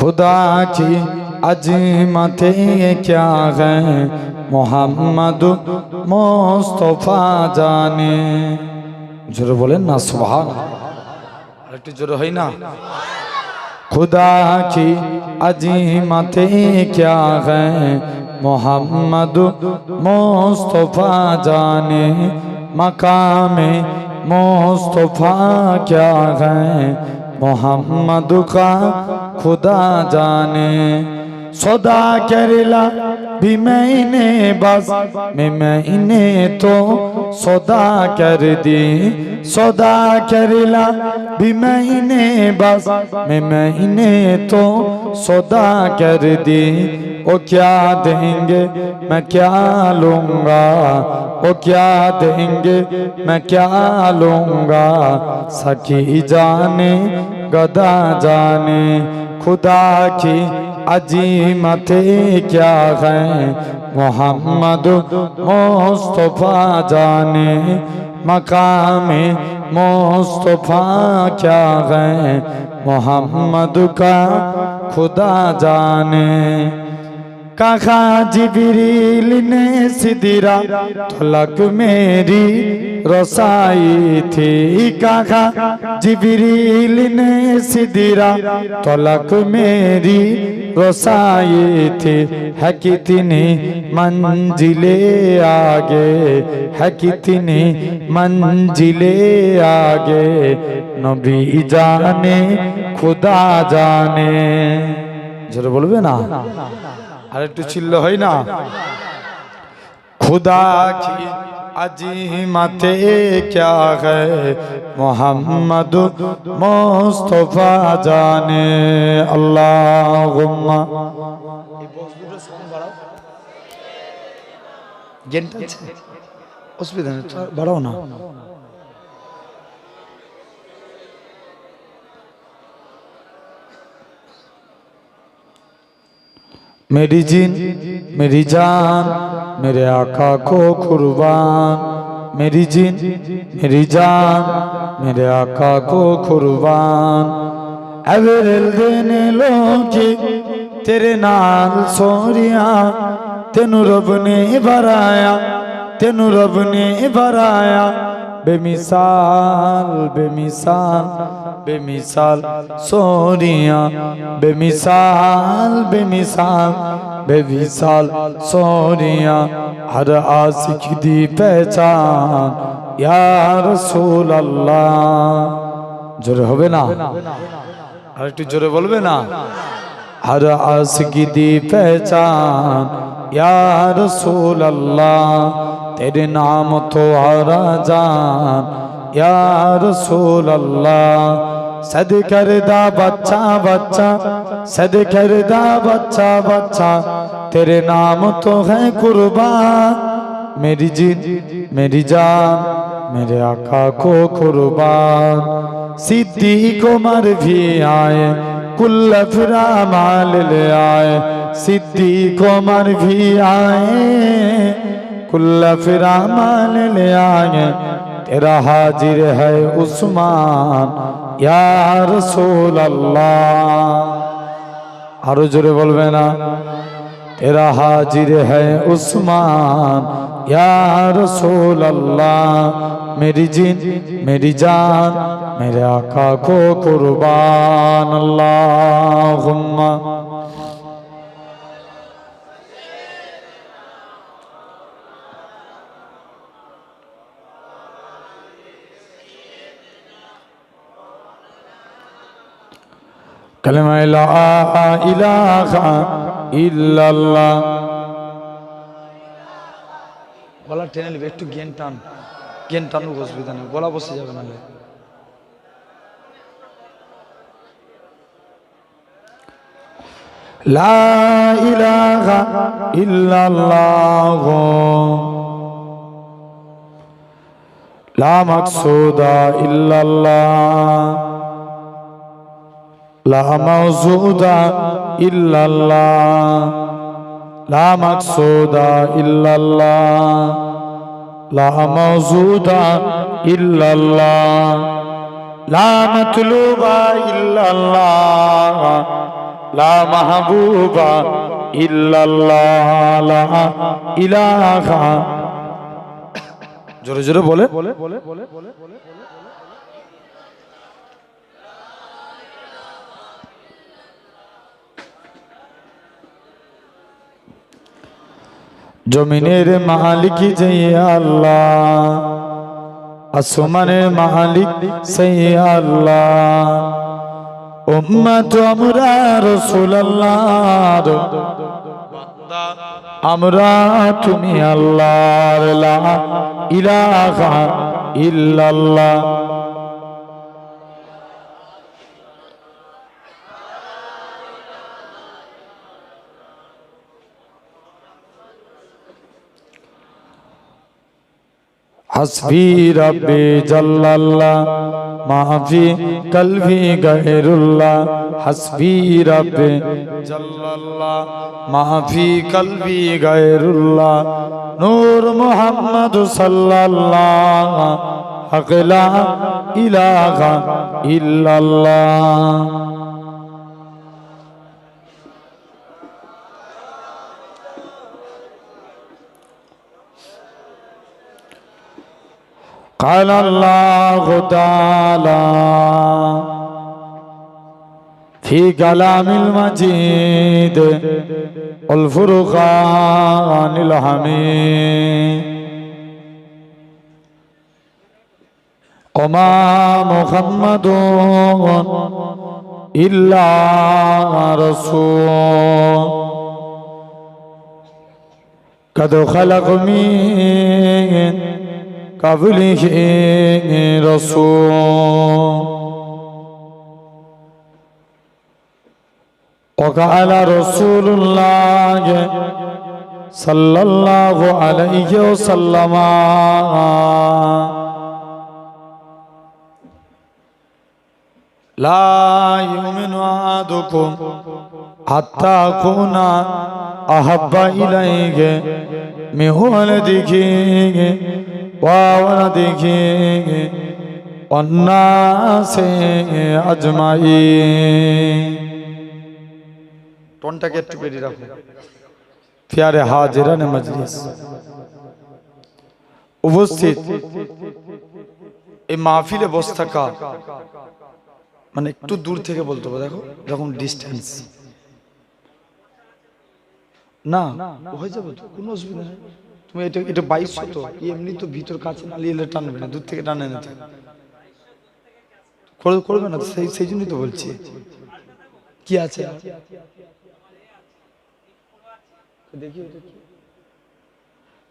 खुदा की अजीमत क्या है मोहम्मद मुस्तफा जाने জোরে বলেন না সুবহান আরেকটু জোরে হয় না खुदा की अजीमत क्या है मोहम्मद मुस्तफा जाने मकाम मुस्तफा क्या है मोहम्मद का खुदा जाने। सदा करला भी मैंने बस मैं मैंने तो सदा कर दी सदा करला भी मैंने बस मैं मैंने तो सदा कर दी वो क्या देंगे मैं क्या लूंगा वो क्या देंगे मैं क्या लूंगा सखी जाने गदा जाने खुदा की عظیمتیں کیا ہیں محمد مصطفیٰ جانے مقام مصطفیٰ کیا ہیں محمد کا خدا جانے कहा जिबरील ने सिदिरा तलक मेरी रसाई थी कहा जिबरील ने सिदिरा तलक मेरी रसाई थी है कितनी मंजिले आगे है कितनी मंजिले आगे नबी जाने खुदा जाने জোরে বলবে না আর একটু ছিল হই না? খুদা কি আজি মাথে ক্যা محمد মোস্তফা জানে আল্লাহ গেনটা অসুবিধা নেই বাড়াও না। मेरी जिन मेरी जान मेरे आका को कुर्बान मेरी जिन मेरी जान मेरे आका को कुर्बान एवरल देने लोगे तेरे नाल सोरिया तेनु रब ने बराया तेनु रब ने बराया बेमिसाल बेमिसाल बेमिसाल सोनिया बेमिसाल बेमिसाल बेमिसाल सोनिया हर आशिक दी पहचान या रसूल अल्लाह জোরে হবে না আর একটু জোরে বলবে না हर आशिकी दी पहचान या रसूल अल्लाह तेरे नाम तो आरा जान या रसूल अल्लाह सद करदा बच्चा बच्चा सद करदा बच्चा बच्चा तेरे नाम तो है कुर्बान मेरी जिन मेरी जान मेरे आका को कुर्बान सिद्दीक उमर भी आए कुल्ल फिरा माल ले आए सिद्दीक उमर भी आए कुल्ला फिरा मान ले आए तेरा हाजिर है उस्मान या रसूल अल्लाह आरो जोरे बोलबे ना तेरा हाजिर है उस्मान या रसूल अल्लाह मेरी जिन मेरी जान मेरे आका को कुर्बान अल्लाह কালেমায় লা ইলাহা ইল্লাল্লাহ। গলা টেনে নেবে একটু জ্ঞান টান। জ্ঞান টানুক অসুবিধা নেই। গলা বসে যাবে নাহলে। লা ইলাহা ইল্লাল্লাহ। লা মাকসুদা ইল্লাল্লাহ। লা মাউজুদা ইল্লাল্লাহ। লা মাকসুদা ইল্লাল্লাহ। লা মাউজুদা ইল্লাল্লাহ। লা মাতলুবা ইল্লাল্লাহ। লা মাহবুবা ইল্লাল্লাহ। লা ইলাহা। জোরে জোরে বলে। বলে বলে বলে বলে জমিনের মালিক যে আল্লাহ আসমানের মালিক সেই আল্লাহ। উম্মত আমরা আমরা তুমি আল্লাহর লা ইলাহা ইল্লাল্লাহ। হসফি রবি জল্লাল্লাহ মাহফি কলভি গহরুল্লাহ হসফি রবি জল্লাল্লাহ মাহফি কলভি গহরুল্লাহ নূর মোহাম্মদ সাল্লাল্লাহ আকলা ইলাহা ইল্লাল্লাহ। قال الله تعالى في كلام المجيد والفرقان الحميد وما محمد إلا رسول قد خلق من قبله رسول وقال رسول الله صلى الله عليه وسلم لا يؤمن أحدكم حتى أكون أحب إليه من ولده দেখে অন্যাসে আজমাই। টোনটাকে একটু বেরিয়ে রাখুন প্যারে হাজিরানে মজলিস। উপস্থিত। এই মাহফিলে বস থাকা মানে একটু দূর থেকে বলতে হবে দেখো এরকম ডিস্টেন্স না হয়ে যাবে তো কোনো অসুবিধা নেই। তুমি এটা এটা বাইশশো তো এমনি তো ভিতর কাছে না এলে টানবে না দূর থেকে টানে না করবে না সেই সেই জন্যই তো বলছি। কি আছে?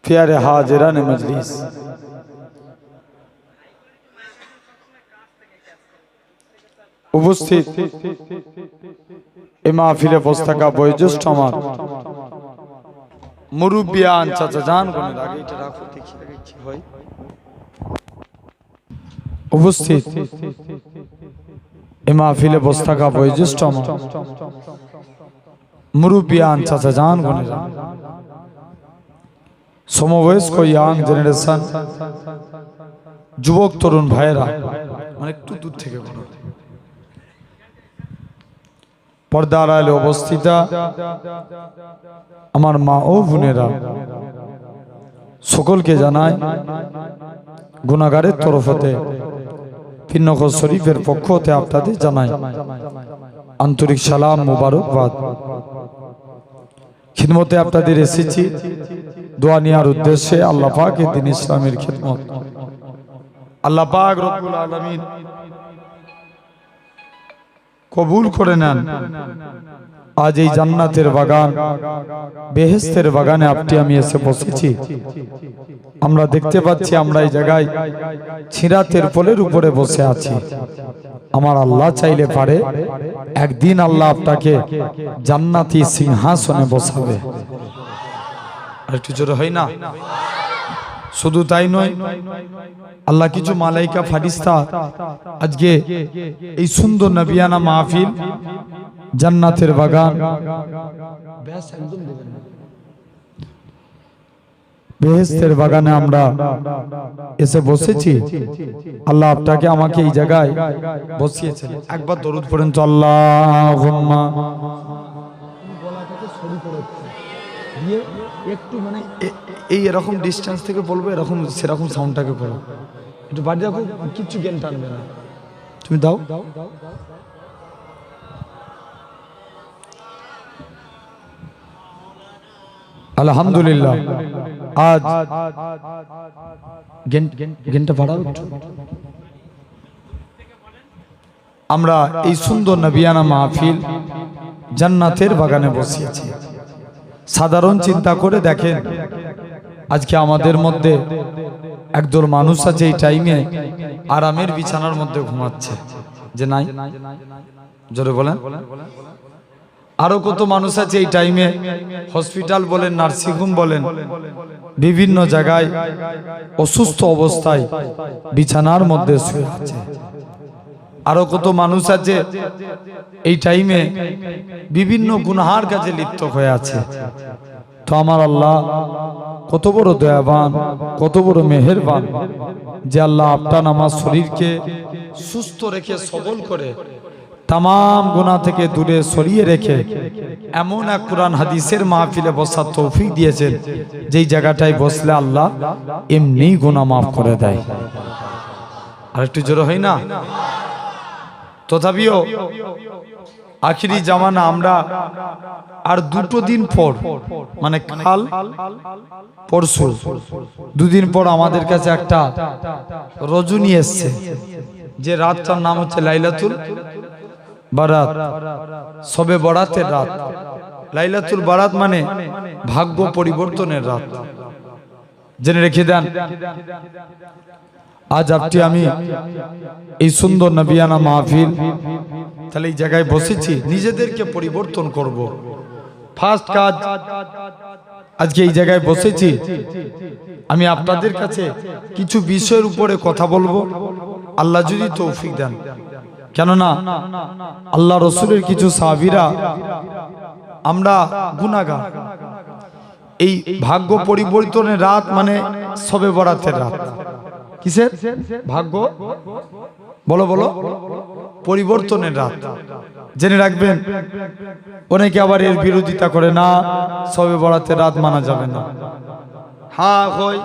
প্যারে হাজিরান মজলিস। উপস্থিত এ মাহফিলে বসে থাকা বয়োজ্যেষ্ঠ আমার। মুরব্বিয়ান চাচা জান কোনে আগে এটা রাখো দেখি আগে কি হয়। উপস্থিত এ মাহফিলে বয়োজ্যেষ্ঠ মুরব্বিয়ান চাচা জান গুনে সমবয়স্ক ইয়াং জেনারেশন যুবক তরুণ ভাইয়েরা মানে একটু দূর থেকে করো পর্দার আলে অবস্থিতা আমার মা ও বোনেরা। সকলকে জানায় গুণাগারের তরফ হতে পিন্নকর শরীফের পক্ষ হতে আপনাদের জানাই আন্তরিক সালাম, মুবারকবাদ। খিদমতে আপনাদের এসেছি। দোয়া নেওয়ার উদ্দেশ্যে আল্লাহ পাক দিন ইসলামের খিদমত। আল্লাহ পাক রব্বুল আলামিন কবুল করে নেন। আজ এই জান্নাতের বাগান, বেহেস্তের বাগানে আপনি আমি এসে বসেছি। আমরা দেখতে পাচ্ছি আমরা এই জায়গায় ছিঁড়াতের পোলের উপরে বসে আছি। আমার আল্লাহ চাইলে পারে, একদিন আল্লাহ আপনাকে জান্নাতি সিংহাসনে বসাবে। একটু জোরে হয় না? শুধু তাই নয় আল্লাহ কিছু মালাইকা ফারিস্তা আজকে এই সুন্দর নবিয়ানা মাহফিল জান্নাতের বাগান। বেহেস্তের বাগানে আমরা এসে বসেছি। আল্লাহ আপনাকে আমাকে এই জায়গায় বসিয়েছেন। একবার দরুদ পড়েন তো আল্লাহুম্মা। গলাটাকে সরু করে দিয়ে একটু মানে এই এরকম ডিস্টেন্স থেকে বলব, এরকম, সেরকম সাউন্ডটাকে করো। একটু বাড়ি রাখো কিচ্ছু জ্ঞান টানবে না। তুমি দাও। আলহামদুলিল্লাহ। আজ জ্ঞানটা বাড়াও আমরা এই সুন্দর নবিয়ানা মাহফিল জান্নাতের বাগানে বসিয়েছি। সাধারণ চিন্তা করে দেখেন আজকে আমাদের মধ্যে একদল মানুষ আছে এই টাইমে আরামের বিছানার মধ্যে ঘুমাচ্ছে। যে নাই? জোরে বলেন। আরও কত মানুষ আছে এই টাইমে হসপিটাল বলেন নার্সিংহোম বলেন, বিভিন্ন জায়গায় অসুস্থ অবস্থায় বিছানার মধ্যে শুয়ে আছে। আরও কত মানুষ আছে এই টাইমে বিভিন্ন গুনহার কাছে লিপ্ত হয়ে আছে। তো আমার আল্লাহ কত বড় দয়াবান, কত বড় মেহেরবান যে আল্লাহ আপনার আমার শরীরকে সুস্থ রেখে, সবল করে তাম গুনাহ থেকে দূরে সরিয়ে রেখে এমন এক কোরআন হাদিসের মাহফিলে বসার তৌফিক দিয়েছেন, যেই জায়গাটায় বসলে আল্লাহ এমনি গুণা মাফ করে দেয়। আর একটু জোরে হয় না? তথাপিও আখিরি জামানা আমরা আর দুটো দিন পর মানে কাল পরশু দুদিন পর আমাদের কাছে একটা রজনী এসছে, যে রাতটার নাম হচ্ছে লাইলাতুল বারাত। সবে বরাতের রাত। লাইলাতুল বারাত মানে ভাগ্য পরিবর্তনের রাত। জেনে রেখে দেন আজ আপনি, আমি এই সুন্দর নবিয়ানা মাহফিল, তাহলে এই জায়গায় বসেছি, নিজেদেরকে পরিবর্তন করব। ফার্স্ট কাজ, আজকে এই জায়গায় বসেছি। আমি আপনাদের কাছে কিছু বিষয়ের উপরে কথা বলব। আল্লাহ যদি তৌফিক দেন। কেননা, আল্লাহ রসুলের কিছু সাহাবিরা, আমরা গুনাগার এই ভাগ্য পরিবর্তনের রাত মানে সবে বরাতের রাত। কিসের? ভাগ্য? বলো বলো। পরিবর্তনের রাত। জেনে রাখবেন, অনেকে আবার এর বিরোধিতা করে, না, সবে বরাতের রাত মানা যাবে না। হ্যাঁ হয়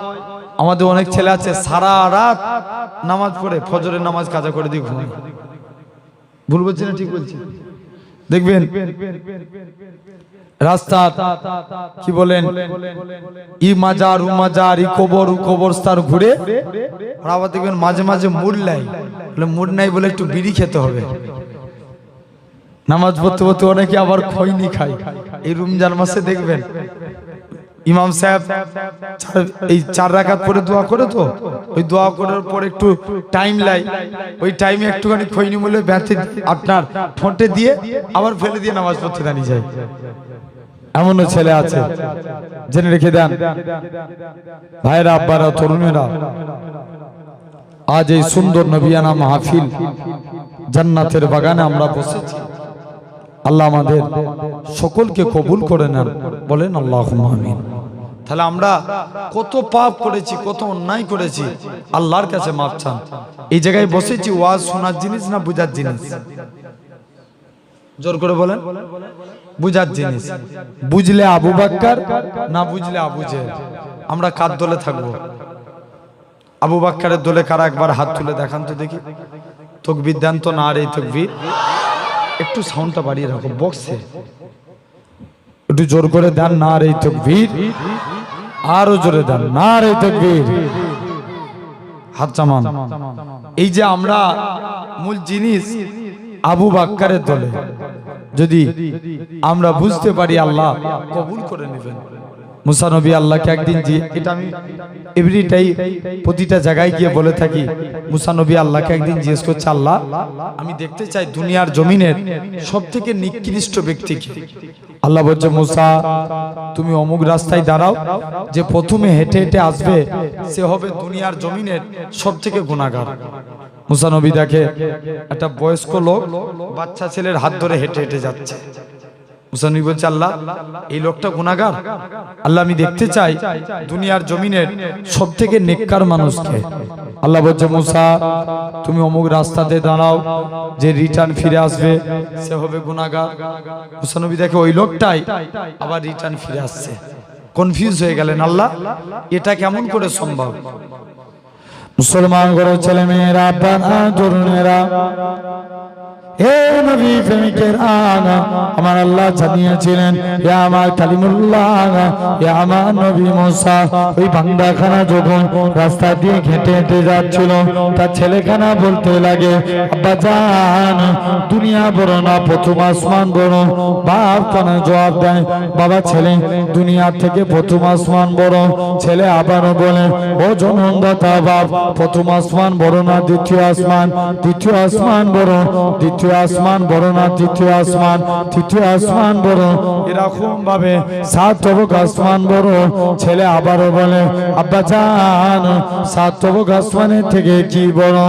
আমাদের অনেক ছেলে আছে, সারা রাত নামাজ পড়ে, ফজরের নামাজ কাজা করে দিয়ে ঘুমায়। ভুল বলছি না ঠিক বলছি? দেখবেন রাস্তা, কি বলেন? ই মাজার, উ মাজার, ই কবর, উ কবরস্থান ঘুরে আবার দেখবেন মাঝে মাঝে মুড নাই বলে মুড নাই বলে একটু বিড়ি খেতে হবে। নামাজ পড়তে পড়তে অনেকে আবার খৈনি খায়। এই রমজান মাসে দেখবেন ইমাম সাহেব এই চার রাকাত পরে দোয়া করে তো, ওই দোয়া করার পর একটু টাইম লাই, ওই টাইমে একটুখানি খৈনি মূল্য ব্যথে আপনার ঠোঁটে দিয়ে আবার ফেলে দিয়ে নামাজ পড়তে দাঁড়িয়ে যায়। এমনও ছেলে আছে জেনে রেখে দেন। ভাইরা আব্বারা, তরুণেরা, আজ এই সুন্দর নবিয়ানা মাহফিল জান্নাতের বাগানে আমরা বসেছি। আল্লাহ আমাদের সকলকে কবুল করে নেন। বলেন আল্লাহ তাহলে আমরা কত পাপ করেছি, কত অন্যায় করেছি, আল্লাহর কাছে মাপ চান। এই জায়গায় বসেছি, ওয়াজ শোনার জিনিস না বুঝার জিনিস? জোর করে বলেন। বুঝার জিনিস। বুঝলে আবু বাক্কার, না বুঝলে আবু আমরা কার দলে থাকব? আবু বাক্কারের দলে কারা একবার হাত তুলে দেখান তো দেখি। তকবির দেন তো না রে তকবির। একটু সাউন্ডটা বাড়িয়ে রাখো বক্সে একটু জোর করে দেন না রে তকবির। আরও জোরে দেন, না রে তকবির। হাত চামান। এই যে আমরা মূল জিনিস আবু বাক্কারের দলে। যদি আমরা বুঝতে পারি আল্লাহ কবুল করে নেবেন। মুসা নবী আল্লাহকে একদিন যে এটা আমি এভরিটাই প্রতিটা জায়গায় গিয়ে বলে থাকি মুসানবী আল্লাহকে একদিন জিজ্ঞেস করছে আল্লাহ আমি দেখতে চাই দুনিয়ার জমিনের সব থেকে নিকৃষ্ট ব্যক্তিকে আল্লাহ বলছে মুসা তুমি অমুক রাস্তায় দাঁড়াও যে প্রথমে হেঁটে হেঁটে আসবে সে হবে দুনিয়ার জমিনের সব থেকে গুণাগার মুসা নবী দেখে একটা বয়স্ক লোক বাচ্চা ছেলের হাত ধরে হেঁটে হেঁটে যাচ্ছে। মুসানবী বলছে, আল্লাহ, এই লোকটা গুনাহগার। আল্লাহ, আমি দেখতে চাই দুনিয়ার জমিনের সব থেকে নেককার মানুষকে। আল্লাহ বলছে, মুসা, তুমি অমুক রাস্তাতে দাঁড়াও, যে রিটার্ন ফিরে আসবে, সে হবে গুনাহগার। মুসানবী দেখে ওই লোকটাই আবার রিটার্ন ফিরে আসছে। কনফিউজ হয়ে গেলেন, আল্লাহ, এটা কেমন করে সম্ভব? মুসলমান করে ছেলে মেয়েরা বাবা তরুণেরা দুনিয়া বড় না, প্রথম আসমান বড়। বাপ কানা জবাব দেয়, বাবা ছেলে, দুনিয়া থেকে প্রথম আসমান বড়। ছেলে আবারও বলে, ও জনন্দতা বাপ, প্রথম আসমান বড় না, দ্বিতীয় আসমান? দ্বিতীয় আসমান বড়, দ্বিতীয় আসমান বড় না তৃতীয় আসমান? তৃতীয় আসমান বড়। এরকম ভাবে সাত তবক আসমান বড়। ছেলে আবারও বলে, আব্বা জান সাত তবক আসমানের থেকে কি বড়?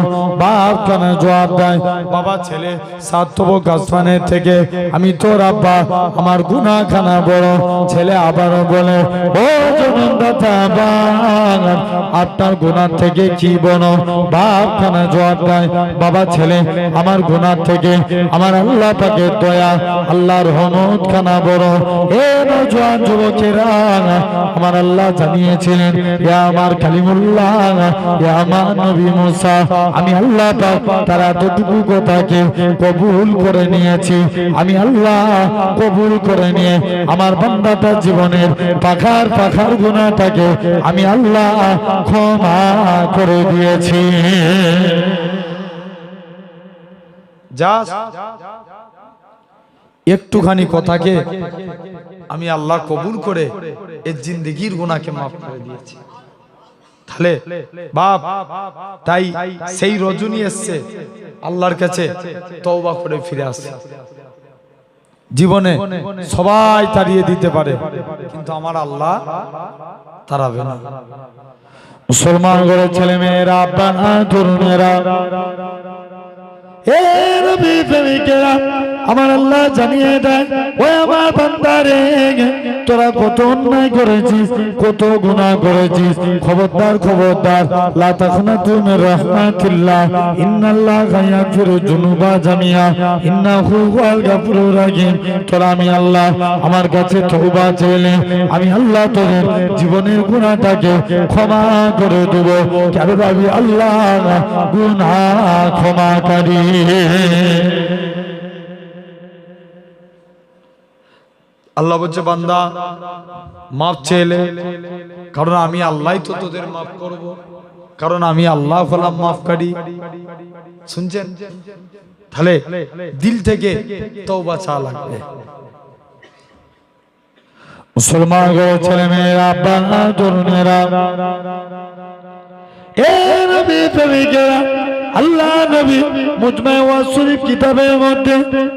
বাপ কেন জবাব দেয়, বাবা ছেলে সাত তবক আসমানের থেকে আমি তোর আব্বা, আমার গুনা খানা বড়। ছেলে আবারও বলে, ও আপনার গুনার থেকে কি বড়? বাপ খানা জবাব দেয়, বাবা ছেলে, আমার গুনার থেকে আমার আল্লাহ পাকের দয়া, আল্লাহর রহমত খানা বড়। এ নজওয়ান যুবকেরা, আমার আল্লাহ জানিয়েছিলেন এ আমার কালিমুল্লাহ এ আমার নবী মুসা, আমি আল্লাহ পাক তার এতটুকু কথাকে কবুল করে নিয়েছি। আমি আল্লাহ কবুল করে নিয়ে আমার বান্দাটার জীবনের পাখার পাখার গুণাটাকে আমি আল্লাহ ক্ষমা করে দিয়েছি। একটুখানি কথাকে আমি আল্লাহ কবুল করে এর জিন্দগির গুণাকে মাফ করে দিয়েছি তাহলে বাপ তাই সেই রজনী এসছে আল্লাহর কাছে তওবা করে ফিরে আসছে জীবনে সবাই তাড়িয়ে দিতে পারে কিন্তু আমার আল্লাহ তাড়াবে না মুসলমান করে ছেলে মেয়েরা আব্বা তরুণেরা হে নবী প্রেমিকেরা আমার আল্লাহ জানিয়ে দেয়, ওই আমার বান্দারে তোরা কত অন্যায় করেছিস, কত গুনাহ করেছিস। খবরদার খবরদার লা তাখনা তুমি রাহমাতিল্লাহ, ইন্নাল্লাহ ইয়াগফিরু যুনুবা জামিয়া, ইন্নাহু হুয়াল গাফুরুর রাহিম তোরা আমি আল্লাহ, আমার কাছে তওবা চাইলে আমি আল্লাহ তোদের জীবনের গুনাহটাকে ক্ষমা করে দেব। কেন আমি আল্লাহ গুনাহ ক্ষমাকারী। আল্লাহ বলছে, বান্দা মাপ চেলে কারণ আমি আল্লাহই তো তোদের মাফ করব। কারণ আমি আল্লাহ হলাম মাফকারী। শুনছেন? তাহলে দিল থেকে তওবা চা লাগবে। মুসলমান ছেলে মেয়েরা আব্বা তরুণেরা, এ নবী প্রেমিকেরা আল্লাহ নবী মুজমায় ওয়াজ শরীফ কিতাবের মধ্যে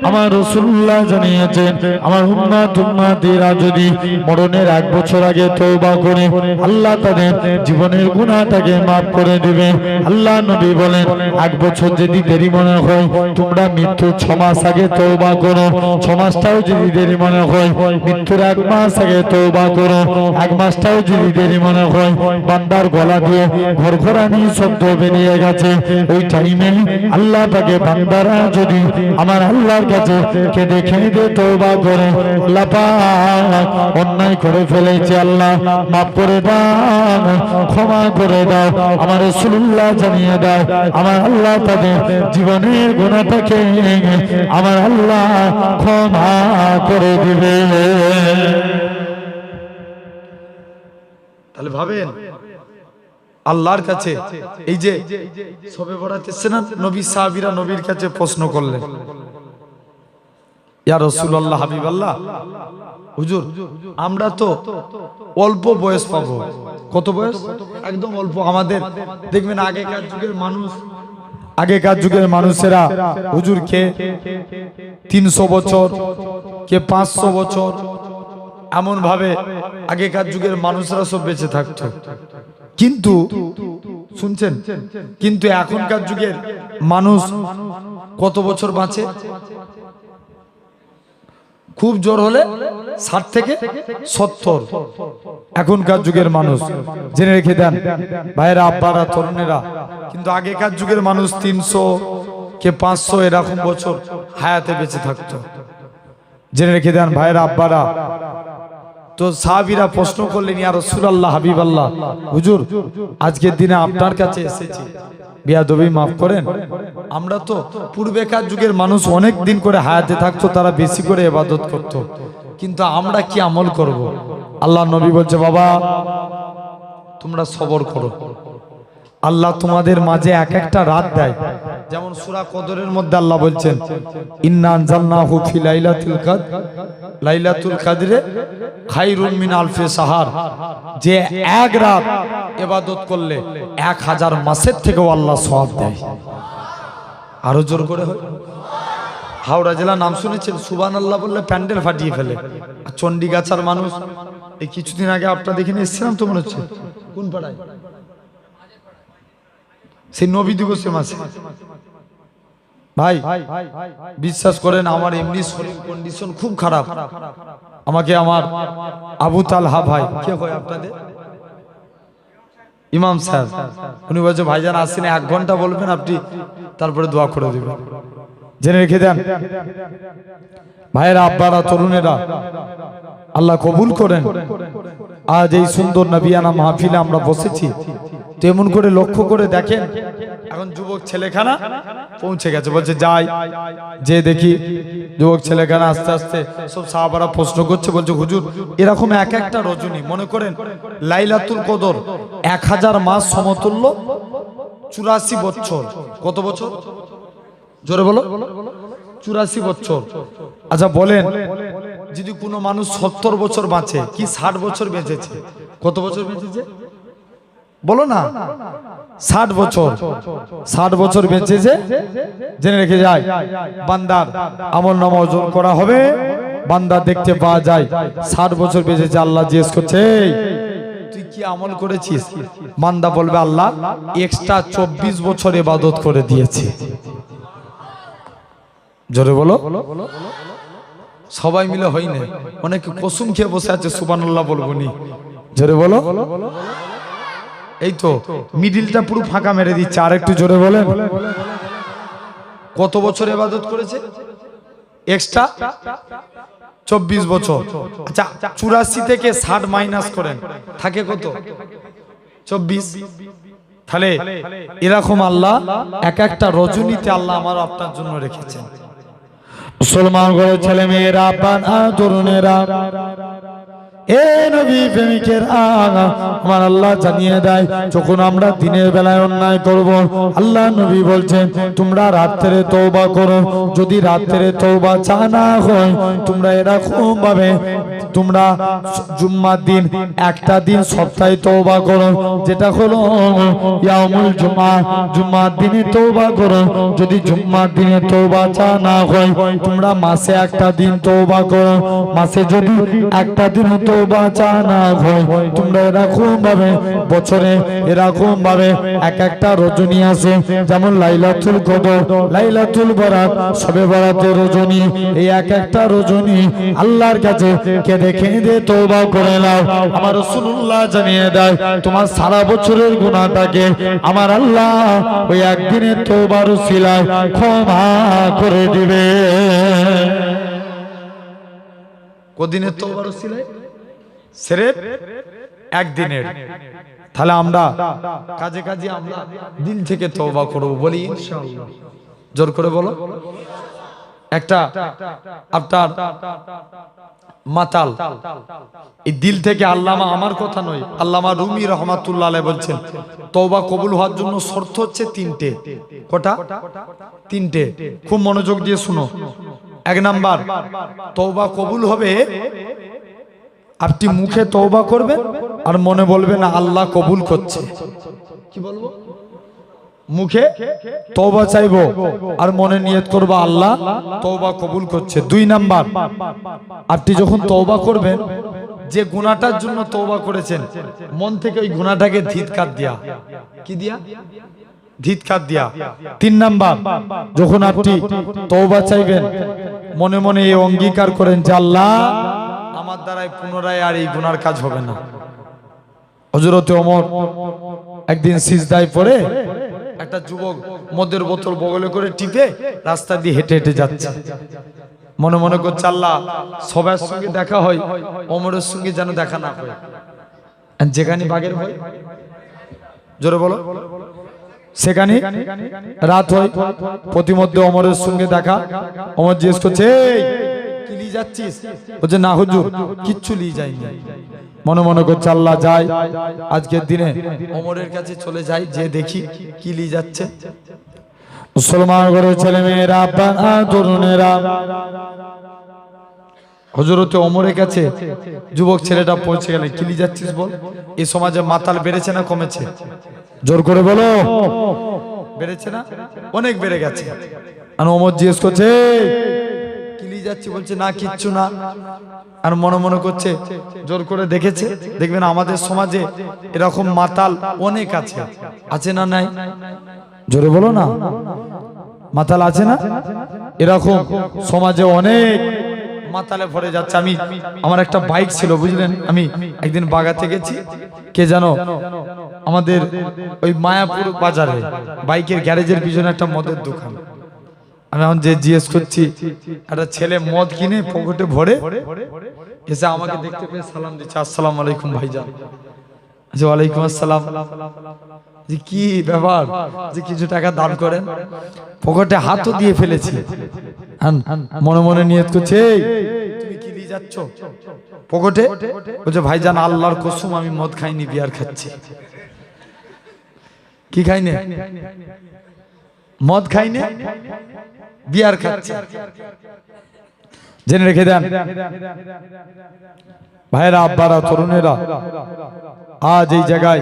আমার রাসূলুল্লাহ জানিয়েছেন, আমার উম্মাত উম্মাতিরা যদি মরণের এক বছর আগে তওবা করে, আল্লাহ তাদের জীবনের গুনাহটাকে maaf করে দিবে। আল্লাহ নবী বলেন, এক বছর যদি দেরি মনে হয়, তোমরা মৃত্যুর ছ মাস আগে তওবা করো। ছ মাসটাও যদি দেরি মনে হয়, মৃত্যুর এক মাস আগে তওবা করো। এক মাসটাও যদি দেরি মনে হয়, বান্দার গলা দিয়ে শব্দ বেরিয়ে গেছে। ওই অন্যায় করে আল্লাহ, মাফ করে দাও, ক্ষমা করে দাও, আমার জানিয়ে দাও, আমার আল্লাহ তাদের জীবনের গুণাটাকে আমার আল্লাহ ক্ষমা করে দিবে। তাহলে ভাবেন আল্লাহর কাছে এই যে সবে বড়াতেছে না, নবী সাহাবীরা নবীর কাছে প্রশ্ন করলেন। ইয়া রাসূলুল্লাহ, হাবিবাল্লাহ, হুজুর, আমরা তো অল্প বয়স পাব। কত বয়স? একদম অল্প। আমাদের, দেখবেন আগেকার যুগের মানুষ, আগেকার যুগের মানুষেরা, হুজুর কে তিনশো বছর, কে পাঁচশো বছর এমন ভাবে আগেকার যুগের মানুষরা সব বেঁচে থাকতো। কিন্তু শুনছেন? কিন্তু এখনকার যুগের মানুষ কত বছর বাঁচে? খুব জোর হলে ষাট থেকে সত্তর এখনকার যুগের মানুষ। জেনে রেখে দেন, ভাইয়েরা, আব্বারা, তরুণেরা। কিন্তু আগেকার যুগের মানুষ তিনশো কে পাঁচশো এরকম বছর হায়াতে বেঁচে থাকতো। জেনে রেখে দেন, ভাইয়েরা, আব্বারা তো সাহাবিরা প্রশ্ন করলেন, ইয়া রাসূলুল্লাহ, হাবিবাল্লাহ। হুজুর, আজকের দিনে আপনার কাছে এসেছি। বিয়াদবি মাফ করেন। আমরা তো পূর্বেকার যুগের মানুষ অনেক দিন করে হায়াতে থাকতো, তারা বেশি করে ইবাদত করত। কিন্তু আমরা কি আমল করব? আল্লাহ নবী বলছে, বাবা, তোমরা সবর করো। আল্লাহ তোমাদের মাঝে এক একটা রাত দেয়। যেমন সুরা কদরের মধ্যে আল্লাহ বলছেন, ইন্না আনজালনাহু ফি লাইলাতুল কদর। লাইলাতুল কদরে খায়রুন মিন আলফি সাহার। যে এক রাত ইবাদত করলে এক হাজার মাসের থেকেও আল্লাহ সওয়াব দেয়। আরও জোর করে হয়। হাওড়া জেলা নাম শুনেছেন? সুবান আল্লাহ বললে প্যান্ডেল ফাটিয়ে ফেলে। চণ্ডীগাছার মানুষ। এই কিছুদিন আগে আপনার দেখে নিয়ে এসেছিলাম তো মনে হচ্ছে। কোন পাড়ায়? সেই নবী দিবসের মাসে ভাই, বিশ্বাস করেন, আমার এমনি শরীর কন্ডিশন খুব খারাপ। আমাকে আমার আবু তালহা ভাই, কে হয় আপনাদের? ইমাম সাহেব উনি বলছে, ভাইজান, আসেন, এক ঘণ্টা বলবেন, আপনি তারপরে দোয়া করে দিবেন। জেনে রেখে দেন। ভাইয়েরা, আব্বারা, তরুণেরা, আল্লাহ কবুল করেন। আজ এই সুন্দর নবিয়ানা মাহফিলে আমরা বসেছি। তেমন করে লক্ষ্য করে দেখেন। এখন যুবক ছেলেখানা পৌঁছে গেছে বলছে যাই। যে দেখি যুবক ছেলেখানা আস্তে আস্তে সব সাহাবারা প্রশ্ন করছে বলছে হুজুর এরকম এক একটা রজনী মনে করেন লাইলাতুল কদর এক হাজার মাস সমতুল্য চুরাশি বছর কত বছর? জোরে বলো। চুরাশি বছর আচ্ছা বলেন যদি কোনো মানুষ সত্তর বছর বাঁচে কি ষাট বছর বেঁচেছে? কত বছর বেঁচেছে? বলো না। ষাট বছর। ষাট বছর বেঁচেছে জেনে রেখে যায় বান্দার আমল নামা ওজন করা হবে বান্দা দেখতে পাওয়া যায় ষাট বছর বেঁচেছে আল্লাহ জিজ্ঞেস করছে "এই, তুই কি আমল করেছিস? বান্দা বলবে এক্সট্রা চব্বিশ বছর ইবাদত করে দিয়েছে। জোরে বলো। সবাই মিলে হয় না অনেকে কসুম খেয়ে বসে আছে সুবানুল্লাহ বলব নি। জোরে বলো। এই তো মিডিলটা পুরো ফাঁকা মেরে দিচ্ছে। আর একটু জোরে বলেন। কত বছর এবাদত করেছে? এক্সট্রা চব্বিশ বছর। আচ্ছা চুরাশি থেকে ষাট মাইনাস করেন। থাকে কত? চব্বিশ। তাহলে এরকম আল্লাহ এক একটা রজনীতে আল্লাহ আমার আপনার জন্য রেখেছেন। মুসলমান ঘরের ছেলে মেয়েরা পানা তরুণেরা এ নবী আমার আল্লাহ জানিয়ে দেয়, যখন আমরা দিনের বেলায় অন্যায় করব, আল্লাহ নবী বলছেন, তোমরা রাত্রে তৌবা করো, যদি রাত্রে তৌবা চা না হয়, তোমরা এরকম ভাবে তোমরা জুম্মার দিন, একটা দিন সপ্তাহে তওবা করো। যেটা হলো ইয়ামুল জুমা জুম্মার দিনে তওবা করো। যদি জুম্মার দিনে তওবা চা না হয়, তোমরা মাসে একটা দিন তওবা করো। মাসে যদি একটা দিন তওবা চা না হয়, তোমরা এরকম ভাবে বছরে এরকম ভাবে এক একটা রজনী আছে যেমন লাইলাতুল কদর, লাইলাতুল বরাত, সবে বরাতের রজনী, এই এক একটা রজনী আল্লাহর কাছে কেঁদে কেঁদে তওবা করে নাও। আমার রাসূলুল্লাহ জানিয়ে দেয়, তোমার সারা বছরের গুনাহটাকে আমার আল্লাহ ওই একদিনের তওবার উসিলায় ক্ষমা করে দিবে। কদিনের তওবার উসিলায় সেরে একদিনের। তাহলে আমরা কাজে কাজে আমরা দিল থেকে তওবা করব বলি জোর করে বলো। একটা আপনার মাতাল। এই দিল থেকে আল্লামা আমার কথা নয়, আল্লামা রুমি রহমাতুল্লাহ বলছেন, তওবা কবুল হওয়ার জন্য শর্ত হচ্ছে তিনটে। কটা? তিনটে। খুব মনোযোগ দিয়ে শুনো। এক নাম্বার, তওবা কবুল হবে আপনি মুখে তওবা করবেন আর মনে বলবেন, আল্লাহ কবুল করছে। কি বলব? মুখে তওবা চাইব আর মনে নিয়ত করব আল্লাহ তওবা কবুল করছে। দুই নাম্বার, আপনি যখন তওবা করবেন, যে গুনাহটার জন্য তওবা করেছেন, মন থেকে ওই গুনাহটাকে ধিৎকার দিয়া। কি দিয়া? ধিৎকার দিয়া। তিন নাম্বার, যখন আপনি তওবা চাইবেন, মনে মনে এই অঙ্গীকার করেন যে আল্লাহ, আমার দ্বারাই পুনরায় আর এই গুনার কাজ হবে না। হজরতে অমর একদিন সিজদায় পড়ে একটা যুবক মদের বোতল বগলে করে টিপে রাস্তা দিয়ে হেঁটে হেঁটে যাচ্ছে। মনে মনে করছে আল্লাহ সবার সঙ্গে দেখা হয় অমরের সঙ্গে যেন দেখা না হয়। যেখানে বাঘের ভয়। জোরে বলো। সেখানে রাত হয় প্রতিমধ্যে অমরের সঙ্গে দেখা। অমর জিজ্ঞেস করছে "এই, কি যাচ্ছিস? বলছে, না হুজুর, কিচ্ছু নিয়ে যাইনি। মনে মনে করছে, আল্লাহ আজকের দিনে অমরের কাছে চলে যাই, যে দেখি কি নিয়ে যাচ্ছে। মুসলমান ঘরের তরুণেরা হজরতে অমরের কাছে যুবক ছেলেটা পৌঁছে গেলে, কি নিয়ে যাচ্ছিস বল? এই সমাজে মাতাল বেড়েছে না কমেছে? জোর করে বলো। বেড়েছে না? অনেক বেড়ে গেছে। আর অমর জিজ্ঞেস করছে "এই, কি যাচ্ছি বলছে না কিচ্ছু না। আর মনে মনে করছে জোর করে দেখেছে। দেখবেন আমাদের সমাজে এরকম মাতাল অনেক আছে। আছে না নাই? জোরে বলো না। মাতাল আছে না? এরকম সমাজে অনেক মাতালে ভরে যাচ্ছে। আমি আমার একটা বাইক ছিল বুঝলেন? আমি একদিন বাগাতে গেছি। কে জানো আমাদের ওই মায়াপুর বাজারে বাইকের গ্যারেজের পিছনে একটা মদের দোকান। আমি এখন যে জিজ্ঞেস করছি, একটা ছেলে মদ কিনে পকেটে ভরে, এসে আমাকে দেখতে পেয়ে সালাম দিচ্ছে, আসসালাম আলাইকুম ভাইজান। যে, ওয়ালাইকুম আসসালাম। যে, কি ব্যাপার? যে, কিছু টাকা দান করেন। পকেটে হাতও দিয়ে ফেলেছি। মনে মনে নিয়ত করছে তুমি কি নিয়ে যাচ্ছ? পকেটে বলছে, ভাইজান, আল্লাহর কসম, আমি মদ খাইনি, বিয়ার খাচ্ছি। কি খাইনি? মদ খাই খাইনি বিয়ার খাচ্ছি। জেনে রেখে দেন। ভাইরা আব্বারা, তরুণেরা, আজ এই জায়গায়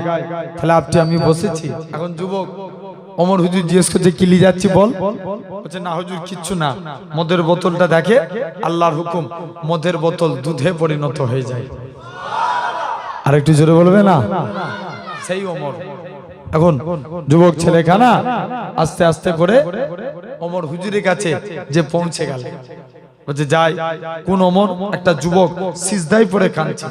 আপনি আমি বসেছি। এখন যুবক অমর হুজুর জিজ্ঞেস করছে কিলি যাচ্ছি বল? বলছে, না হুজুর, কিচ্ছু না। মদের বোতলটা দেখে আল্লাহর হুকুম, মদের বোতল দুধে পরিণত হয়ে যায়। আর একটু জোরে বলবে না? সেই অমর এখন যুবক ছেলেখানা আস্তে আস্তে করে অমর হুজুরের কাছে যে পৌঁছে গেল। বলছে, যাই, কোন অমর একটা যুবক সিজদাই পড়ে কাঁদছে।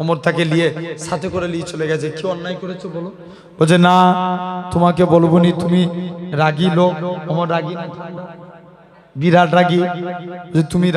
অমর তাকে নিয়ে সাথে করে নিয়ে চলে গেছে। কি অন্যায় করেছ বলো? বলছে, না, তোমাকে বলব নি, তুমি রাগী লোক। অমর রাগী, বিরাট রাগী। তুমি